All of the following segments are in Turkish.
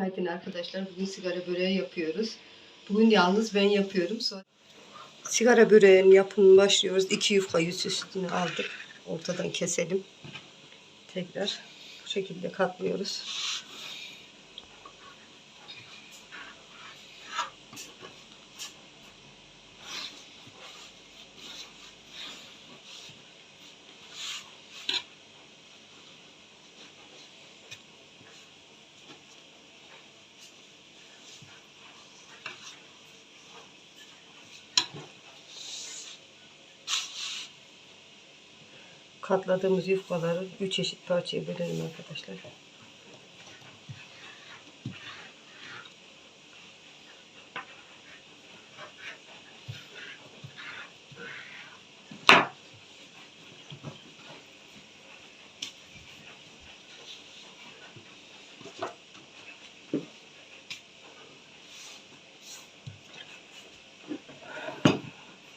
arkadaşlar. Bugün sigara böreği yapıyoruz. Bugün yalnız ben yapıyorum. Sonra sigara böreğinin yapımını başlıyoruz. İki yufka yüz üstüne aldık. Ortadan keselim. Tekrar bu şekilde katlıyoruz. Katladığımız yufkaları üç eşit parçaya bölelim arkadaşlar.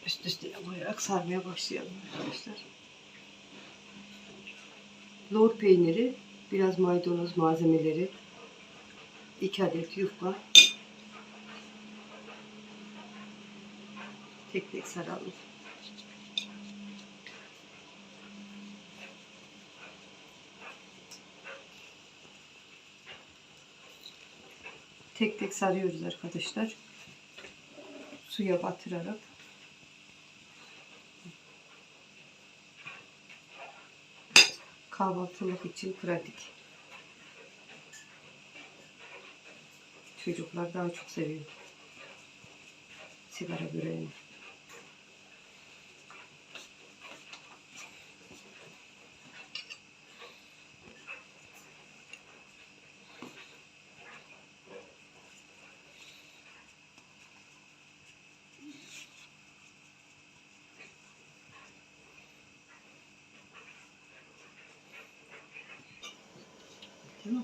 Üst üste koyarak sarmaya başlayalım arkadaşlar. Lor peyniri, biraz maydanoz malzemeleri, 2 adet yufka. Tek tek saralım. Tek tek sarıyoruz arkadaşlar. Suya batırarak. Kahvaltılık için pratik. Çocuklar daha çok seviyor. Sigara böreğini. Tamam.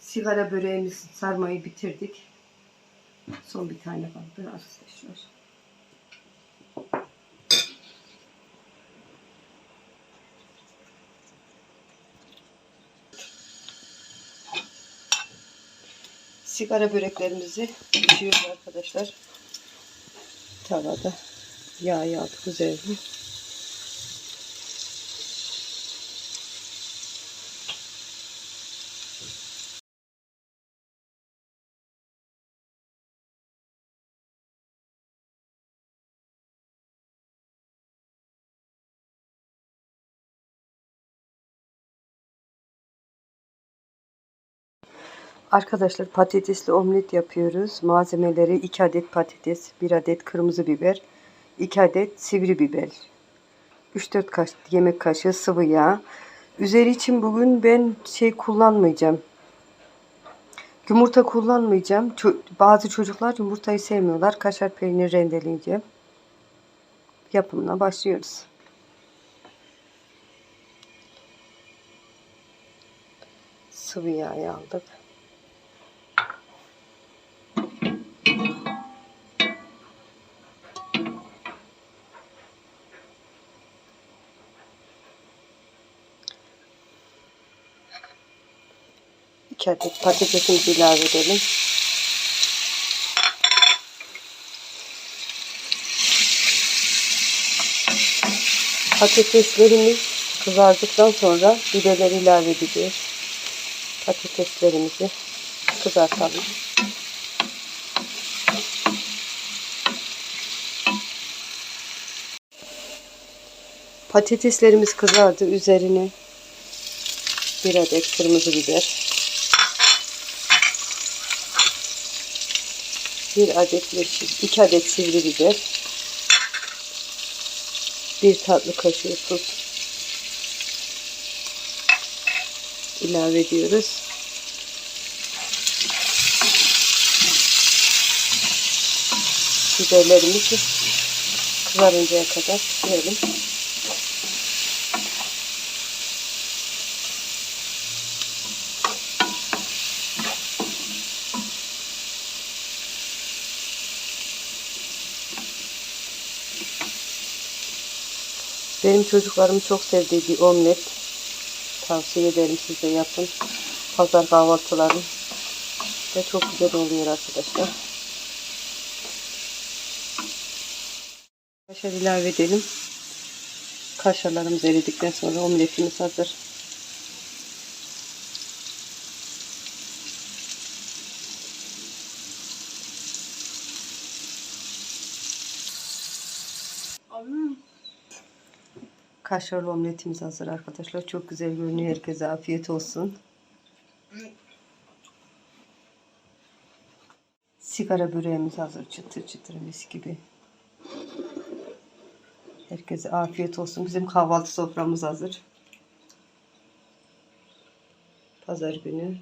Sigara böreğimizi sarmayı bitirdik. Son bir tane kaldı arkadaşlar. Sigara böreklerimizi pişiriyoruz arkadaşlar. Tavada yağ yağdık üzerine. Arkadaşlar patatesli omlet yapıyoruz. Malzemeleri 2 adet patates, 1 adet kırmızı biber, 2 adet sivri biber, 3-4 kaş yemek kaşığı sıvı yağ. Üzeri için bugün ben şey kullanmayacağım. Yumurta kullanmayacağım. Ço- bazı çocuklar yumurtayı sevmiyorlar. Kaşar peyniri rendeleyeceğim. Yapımına başlıyoruz. Sıvı yağ aldık. İki adet patatesimizi ilave edelim. Patateslerimiz kızardıktan sonra biberleri ilave edeceğiz. Patateslerimizi kızartalım. Patateslerimiz kızardı. Üzerine bir adet kırmızı biber. Bir adet yeşil, iki adet sivri biber. Bir tatlı kaşığı tuz ilave ediyoruz. Biberlerimizi kızarıncaya kadar pişirelim. Benim çocuklarım çok sevdiği bir omlet. Tavsiye ederim size yapın. Pazar kahvaltıları da çok güzel oluyor arkadaşlar. Kaşar ilave edelim. Kaşarlarımız eridikten sonra omletimiz hazır. Kaşarlı omletimiz hazır arkadaşlar. Çok güzel görünüyor. Herkese afiyet olsun. Sigara böreğimiz hazır. Çıtır çıtır mis gibi. Herkese afiyet olsun. Bizim kahvaltı soframız hazır. Pazar günü